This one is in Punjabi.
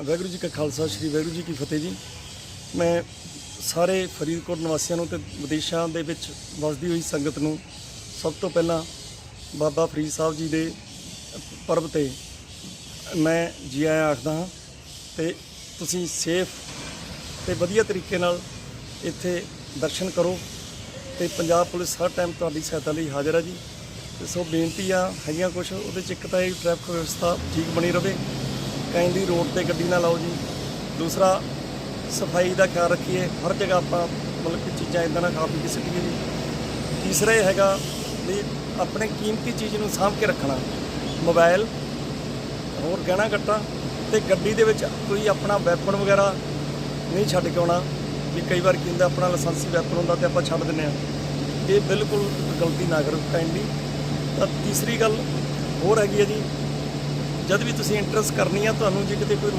ਵਾਹਿਗੁਰੂ ਜੀ ਕਾ ਖਾਲਸਾ, ਸ੍ਰੀ ਵਾਹਿਗੁਰੂ ਜੀ ਕੀ ਫਤਿਹ ਜੀ। ਮੈਂ ਸਾਰੇ ਫਰੀਦਕੋਟ ਨਿਵਾਸੀਆਂ ਨੂੰ ਤੇ ਵਿਦੇਸ਼ਾਂ ਦੇ ਵਿੱਚ ਵਸਦੀ ਹੋਈ ਸੰਗਤ ਨੂੰ ਸਭ ਤੋਂ ਪਹਿਲਾਂ ਬਾਬਾ ਫਰੀਦ ਸਾਹਿਬ ਜੀ ਦੇ ਪਰਬ ਤੇ ਮੈਂ ਜੀ ਆਇਆਂ ਆਖਦਾ ਹਾਂ ਤੇ ਤੁਸੀਂ ਸੇਫ ਤੇ ਵਧੀਆ ਤਰੀਕੇ ਨਾਲ ਇੱਥੇ ਦਰਸ਼ਨ ਕਰੋ ਤੇ ਪੰਜਾਬ ਪੁਲਿਸ ਹਰ ਟਾਈਮ ਤੁਹਾਡੀ ਸਹਾਇਤਾ ਲਈ ਹਾਜ਼ਰ ਹੈ ਜੀ। ਤੇ ਸੋ ਬੇਨਤੀ ਆ, ਹੈਗੀਆਂ ਕੁਝ ਉਹਦੇ ਚ ਇੱਕ ਤਾਂ ਇਹ ਟ੍ਰੈਫਿਕ ਵਿਵਸਥਾ ਠੀਕ ਬਣੀ ਰਵੇ ਕਹਿੰਦੀ ਰੋਡ ਤੇ ਗੱਡੀ ਨਾ ਲਾਓ ਜੀ। ਦੂਸਰਾ, ਸਫ਼ਾਈ ਦਾ ਖਿਆਲ ਰੱਖੀਏ। ਹਰ ਜਗ੍ਹਾ ਆਪਾਂ ਮਤਲਬ ਕਿ ਚੀਜ਼ਾਂ ਇਦਾਂ ਨਾ ਖਾ ਪੀ ਕੇ ਸਿੱਟੀਏ ਜੀ। ਤੀਸਰਾ ਇਹ ਹੈਗਾ ਵੀ ਆਪਣੇ ਕੀਮਤੀ ਚੀਜ਼ ਨੂੰ ਸਾਂਭ ਕੇ ਰੱਖਣਾ। ਮੋਬਾਈਲ ਹੋਰ ਗਹਿਣਾ ਗੱਟਾ ਤੇ ਗੱਡੀ ਦੇ ਵਿੱਚ ਕੋਈ ਆਪਣਾ ਵੈਪਨ ਵਗੈਰਾ ਨਹੀਂ ਛੱਡ ਕੇ ਆਉਣਾ। ਵੀ ਕਈ ਵਾਰ ਕੀ ਹੁੰਦਾ, ਆਪਣਾ ਲਾਇਸੈਂਸੀ ਵੈਪਨ ਹੁੰਦਾ ਤੇ ਆਪਾਂ ਛੱਡ ਦਿੰਦੇ ਆ ਇਹ ਬਿਲਕੁਲ ਗਲਤੀ ਨਾ ਕਰੋ ਕਾਈਂਡਲੀ ਤਾਂ ਤੀਸਰੀ ਗੱਲ ਹੋਰ ਹੈਗੀ ਹੈ ਜੀ ਜਦ ਵੀ ਤੁਸੀਂ ਇੰਟਰਸਟ ਕਰਨੀ ਆ ਤੁਹਾਨੂੰ ਜੇ ਕਿਤੇ ਕੋਈ